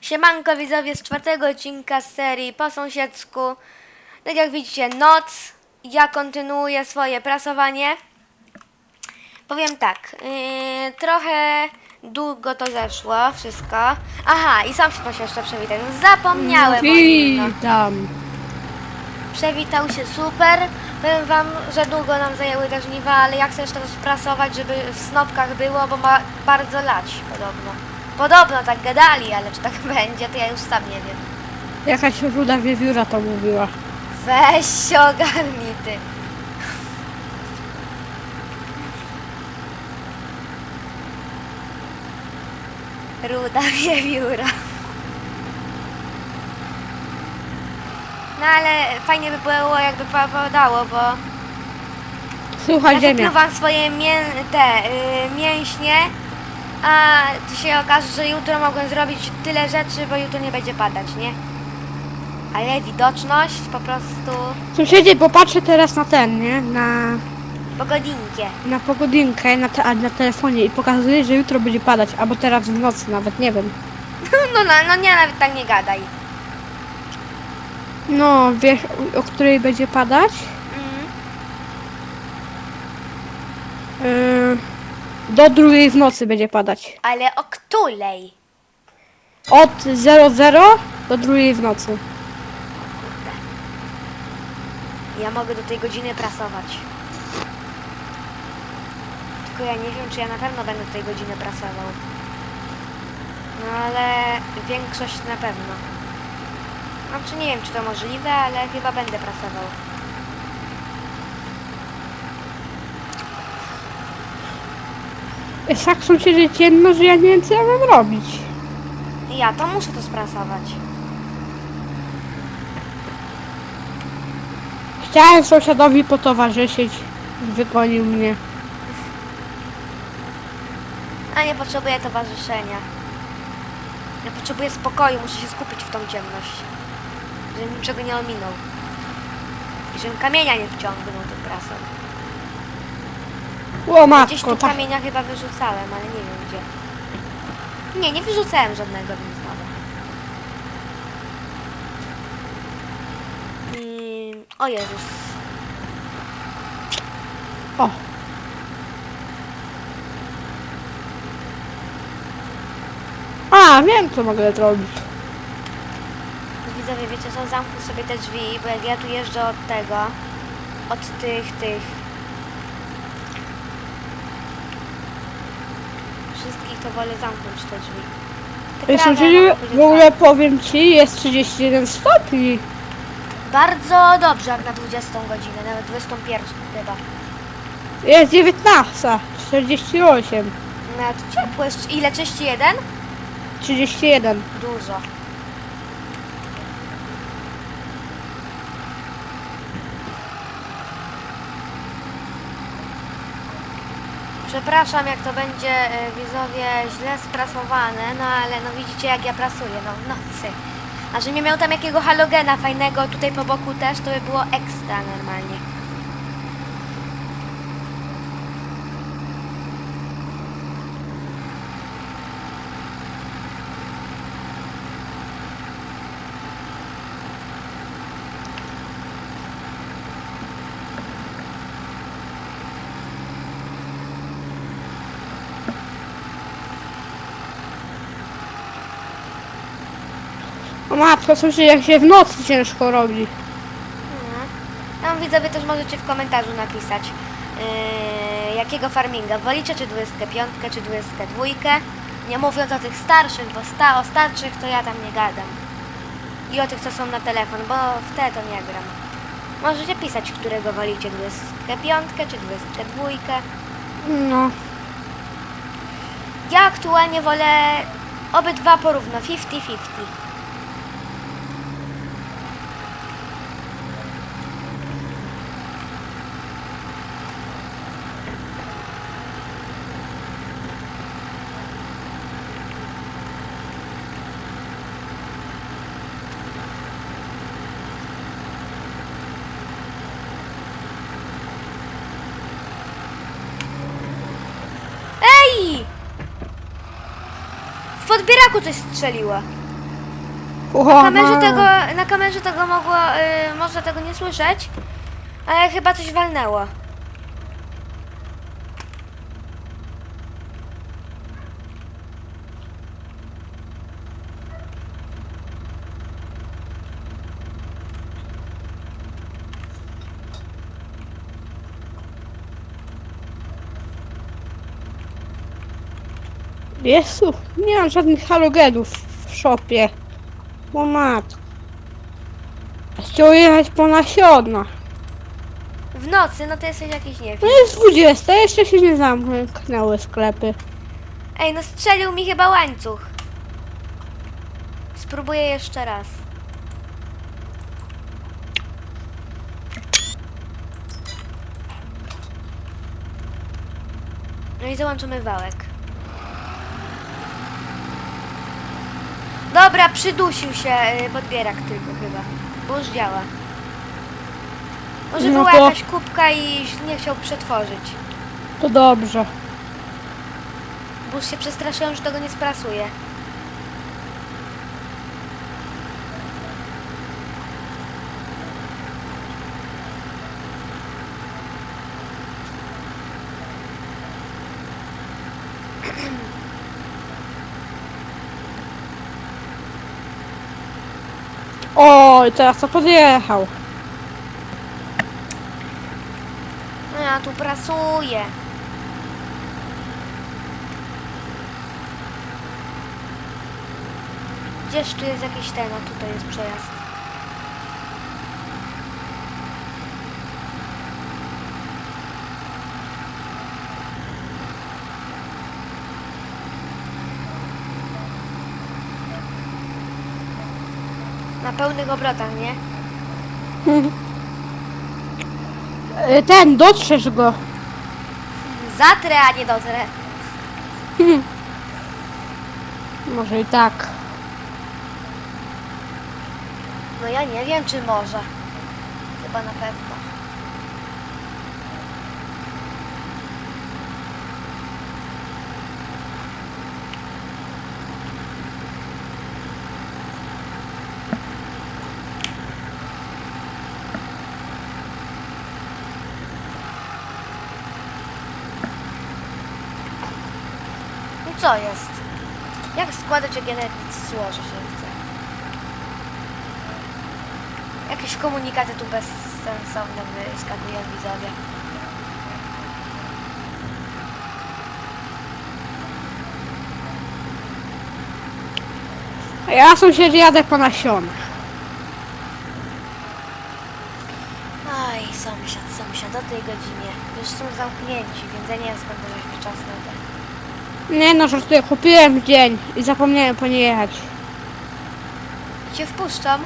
Siemanko widzowie z czwartego odcinka z serii po sąsiedzku. Tak jak widzicie, noc. Ja kontynuuję swoje prasowanie. Powiem tak, yy, trochę długo to zeszło, wszystko. Aha, i sam się jeszcze przywitać. No, Zapomniałem o nim. No. Witam. Przewitał się super. Powiem wam, że długo nam zajęły te żniwa, ale ja chcę jeszcze to sprasować, żeby w snopkach było, bo ma bardzo lać podobno. Podobno tak gadali, ale czy tak będzie, to ja już sam nie wiem. Jakaś ruda wiewióra to mówiła. Weź się ogarnij ty. Ruda wiewióra. No ale fajnie by było jakby padało, bo Słuchaj ja ziemia. wypluwam swoje mię te y, mięśnie, a się okaże, że jutro mogłem zrobić tyle rzeczy, bo jutro nie będzie padać, nie? Ale widoczność po prostu Sąsiedzie, popatrzę teraz na ten, nie? Na, pogodinkie. na pogodynkę na, te, a na telefonie i pokazuje, że jutro będzie padać, albo teraz w nocy nawet, nie wiem. No, no, no nie, nawet tak nie gadaj. No, wiesz, o, o której będzie padać? Mm. Yy, do drugiej w nocy będzie padać. Ale o której? Od 00 do drugiej w nocy. Kurde. Ja mogę do tej godziny prasować. Tylko ja nie wiem, czy ja na pewno będę do tej godziny prasował. No ale większość na pewno. Znaczy nie wiem, czy to możliwe, ale chyba będę prasował. Jest tak sąsiedzie ciemno, że ja nie wiem, co ja mam robić. Ja to muszę to sprasować. Chciałem sąsiadowi potowarzyszyć. Wygonił mnie. A nie potrzebuję towarzyszenia. Ja potrzebuję spokoju, muszę się skupić w tą ciemność. Żebym niczego nie ominął. I żebym kamienia nie wciągnął tym prasą. O Gdzieś matko, tu tak. kamienia chyba wyrzucałem, ale nie wiem gdzie. Nie, nie wyrzucałem żadnego, więc dobra. Ym, o Jezus. O. A, wiem co mogę zrobić. Widzowie, wiecie co, zamknę sobie te drzwi, bo jak ja tu jeżdżę od tego, od tych, tych... to wolę zamknąć te drzwi. Te Ej, Sąsiedzie, mogą być w ogóle powiem ci, jest 31 stopni. Bardzo dobrze jak na 20 godzinę, nawet 21 chyba. Jest 19, 48, Nawet ciepło jest. Ile? 31? 31. Dużo. Przepraszam, jak to będzie e, widzowie źle sprasowane, no ale no widzicie jak ja prasuję, no w nocy. A że nie miał tam jakiego halogena fajnego tutaj po boku też, to by było ekstra normalnie. O matko, sąsiedzie, jak się w nocy ciężko robi. Mhm. Tam widzowie też możecie w komentarzu napisać, yy, jakiego farminga wolicie, czy 25, czy 22. Nie mówiąc o tych starszych, bo sta, o starszych to ja tam nie gadam. I o tych, co są na telefon, bo w te to nie gram. Możecie pisać, którego wolicie, 25 czy 22. No. Ja aktualnie wolę obydwa porówno, 50-50. Ej! W podbieraku coś strzeliło. Na kamerze tego, na kamerze tego mogło, y, można tego nie słyszeć, ale chyba coś walnęło. Jezu, nie mam żadnych halogenów w szopie. O matko. Chciał jechać po nasiona. W nocy, no to jesteś jakiś nie No wiem. jest 20, jeszcze się nie zamknęły sklepy. Ej, no strzelił mi chyba łańcuch. Spróbuję jeszcze raz. No i załączymy wałek. Dobra, przydusił się y, podbierak tylko chyba. Bo już działa. Może No była to- jakaś kubka i nie chciał przetworzyć. To dobrze. Bo już się przestraszyłem, że tego nie sprasuje. Oj, teraz to podjechał. No ja tu prasuję. Gdzież tu jest jakiś ten, a tutaj jest przejazd. Pełnych obrotach, nie? Y, Ten, dotrzesz go. Zatrę, a nie dotrę. Może i tak. No ja nie wiem, czy może. Chyba na pewno. Co jest? Jak składać genetycz złoży się chce? Jakieś komunikaty tu bezsensowne wyskakują widzowie. A ja sąsiedzie jadę po nasiona. Aj, sąsiad, sąsiad, o tej godzinie. Już są zamknięci, więc ja nie wiem skąd to czas na ten. Nie no, żartuję, kupiłem w dzień i zapomniałem po nie jechać. Cię wpuszczam.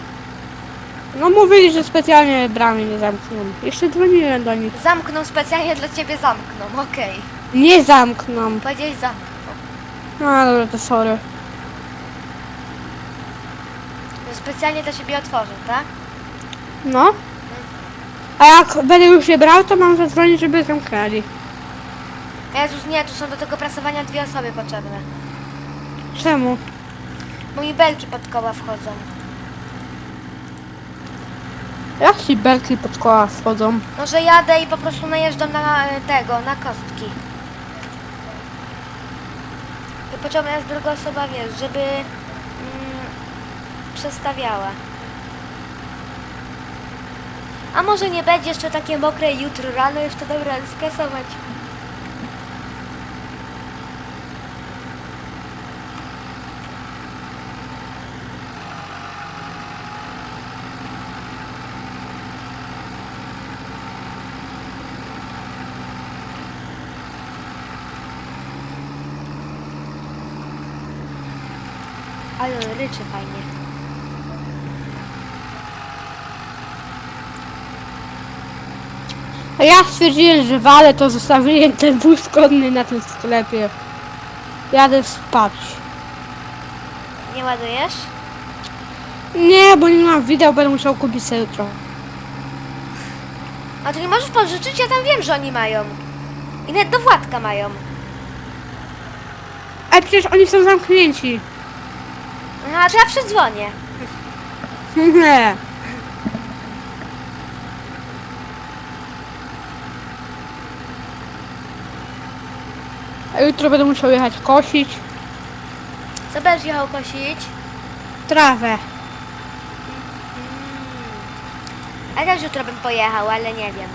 No mówili, że specjalnie bramy nie zamkną. Jeszcze dzwoniłem do nich. Zamkną specjalnie dla ciebie, zamkną, okej. Nie zamkną. Powiedziałeś zamkną. No dobra, to sorry. To specjalnie dla ciebie otworzą, tak? No. A jak będę już je brał, to mam zadzwonić, żeby zamknęli. Jezus, nie, tu są do tego prasowania dwie osoby potrzebne. Czemu? Bo mi belki pod koła wchodzą. Jak ci belki pod koła wchodzą? No, że jadę i po prostu najeżdżam na e, tego, na kostki. I potrzebna jest druga osoba, wiesz, żeby mm, przestawiała. A może nie będzie jeszcze takie mokre jutro rano jeszcze dobra skasować. Ale on ryczy fajnie. A ja stwierdziłem, że walę, to zostawiłem ten wóz konny na tym sklepie. Jadę spać. Nie ładujesz? Nie, bo nie mam wideo, będę musiał kupić sobie jutro. A ty nie możesz pożyczyć? Ja tam wiem, że oni mają. I nawet do Władka mają. A przecież oni są zamknięci. Aha, to ja przedzwonię. Nie. A jutro będę musiał jechać kosić Co będziesz jechał kosić? trawę. Ja też jutro bym pojechał, ale nie wiem.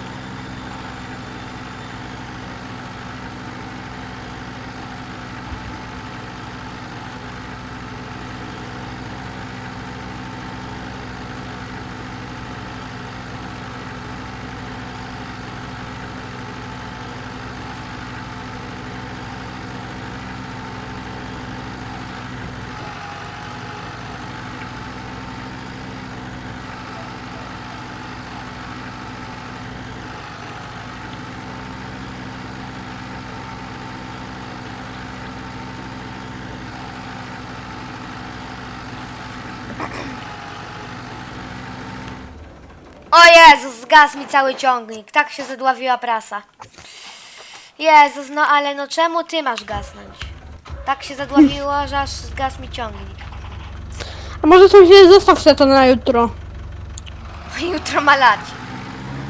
O Jezus, zgasł mi cały ciągnik. Tak się zadławiła prasa. Jezus, no ale no czemu ty masz gasnąć? Tak się zadławiło, że aż zgasł mi ciągnik. A może coś się zostaw sobie to na jutro. Jutro ma lać.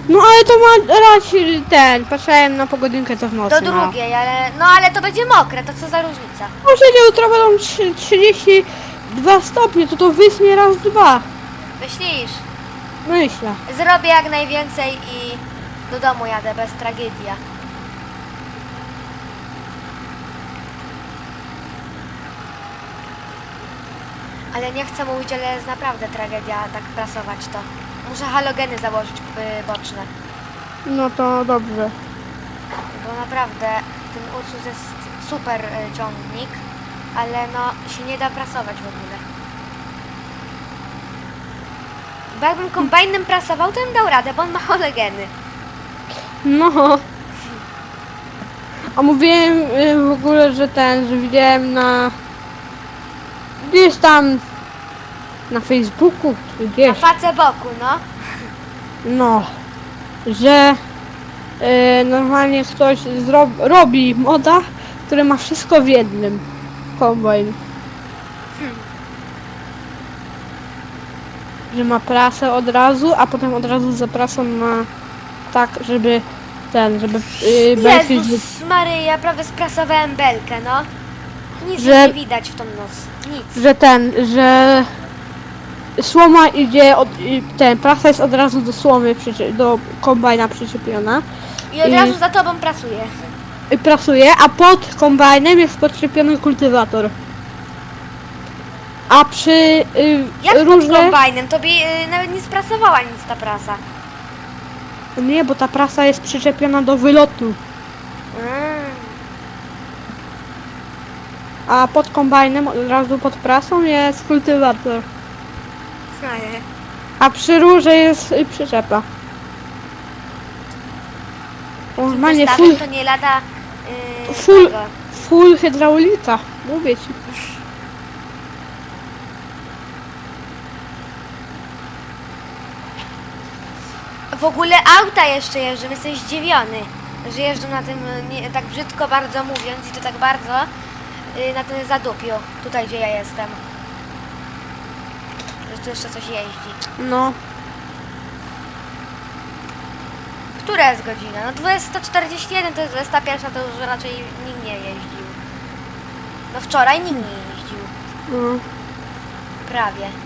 No ale to ma rać ten. Patrzyłem na pogodynkę co w nocy. Do ma. drugiej, ale no ale to będzie mokre, to co za różnica? Może nie jutro będą trzy- 32 stopnie, to to wysnie raz dwa. Myślisz? Myślę. Zrobię jak najwięcej i do domu jadę bez tragedia. Ale nie chcę mówić, ale jest naprawdę tragedia tak prasować to. Muszę halogeny założyć y, boczne, No to dobrze. bo naprawdę ten Ursus jest super y, ciągnik, ale no się nie da prasować w ogóle. Bo jakbym kombajnem prasował, to bym dał radę, bo on ma halogeny. No. A mówiłem y, w ogóle, że ten, że widziałem na... Gdzieś tam... Na Facebooku, czy Na gdzieś. face boku, no. No. Że... Y, normalnie ktoś zro robi moda, który ma wszystko w jednym. Kombajn. Że ma prasę od razu, a potem od razu za prasą ma tak, żeby ten, żeby yy, belki z- Jezus Maryja, prawie sprasowałem belkę, no. Nic Że- nie widać w tą nos. Nic. że ten, że słoma idzie od, ten, prasa jest od razu do słomy, do kombajna przyczepiona I od i- razu za tobą prasuję. i prasuje, a pod kombajnem jest podczepiony kultywator. A przy y, Jak pod różne... kombajnem? Tobie y, nawet nie sprasowała nic ta prasa. Nie, bo ta prasa jest przyczepiona do wylotu, Mm. a pod kombajnem od razu pod prasą jest kultywator. Fajnie. A przy rurze jest y, przyczepa. Normalnie full, to nie lada y, Full- tego. full hydraulika, mówię ci. W ogóle auta jeszcze jeżdżą, jesteś zdziwiony, że jeżdżą na tym, nie, tak brzydko bardzo mówiąc i to tak bardzo, y, na tym zadupiu, tutaj gdzie ja jestem. Że tu jeszcze coś jeździ. No, Która jest godzina? No 241 to jest 21, to już raczej nikt nie jeździł. No wczoraj nikt nie jeździł. no. Prawie.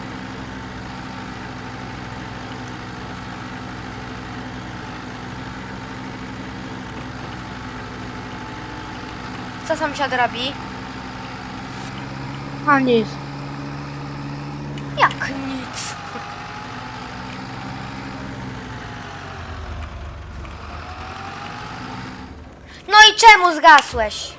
Co sąsiad robi? A nic. Jak nic. No i czemu zgasłeś?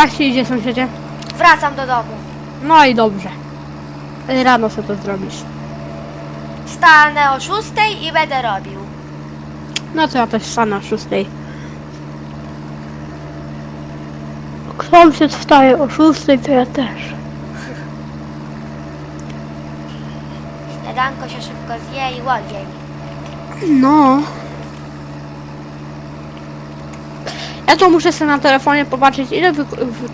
Jak się idzie sąsiedzie? Wracam do domu. No i dobrze. Rano sobie to zrobisz. Wstanę o 6 i będę robił. No to ja też wstanę o szóstej. Jak sąsiad wstaje o 6, to ja też. Śniadanko się szybko zje i łodzień. No. Ja to muszę sobie na telefonie popatrzeć, ile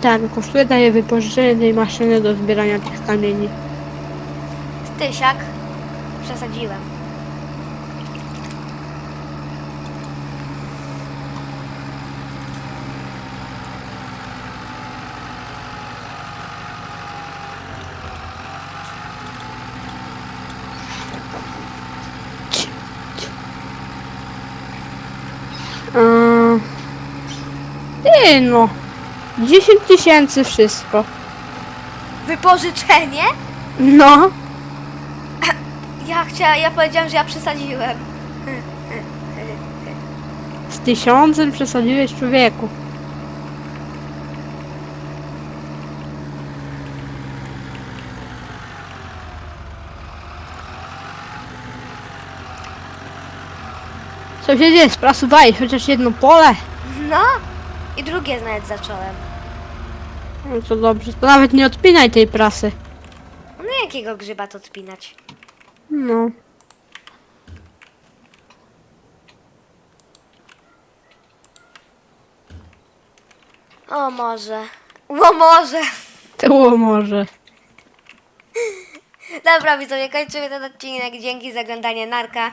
ten kosztuje daje wypożyczenie tej maszyny do zbierania tych kamieni. Stysiak. Przesadziłem. Ty no. 10 tysięcy wszystko. Wypożyczenie? No. Ja chciałam, ja powiedziałam, że ja przesadziłem. Z tysiącem przesadziłeś człowieku. Co się dzieje? Sprasowałeś chociaż jedno pole? No. I drugie nawet zacząłem. No to dobrze, to nawet nie odpinaj tej prasy. No jakiego grzyba to odpinać? No. O może. O może. To może. Dobra widzowie, kończymy ten odcinek. Dzięki za oglądanie Narka.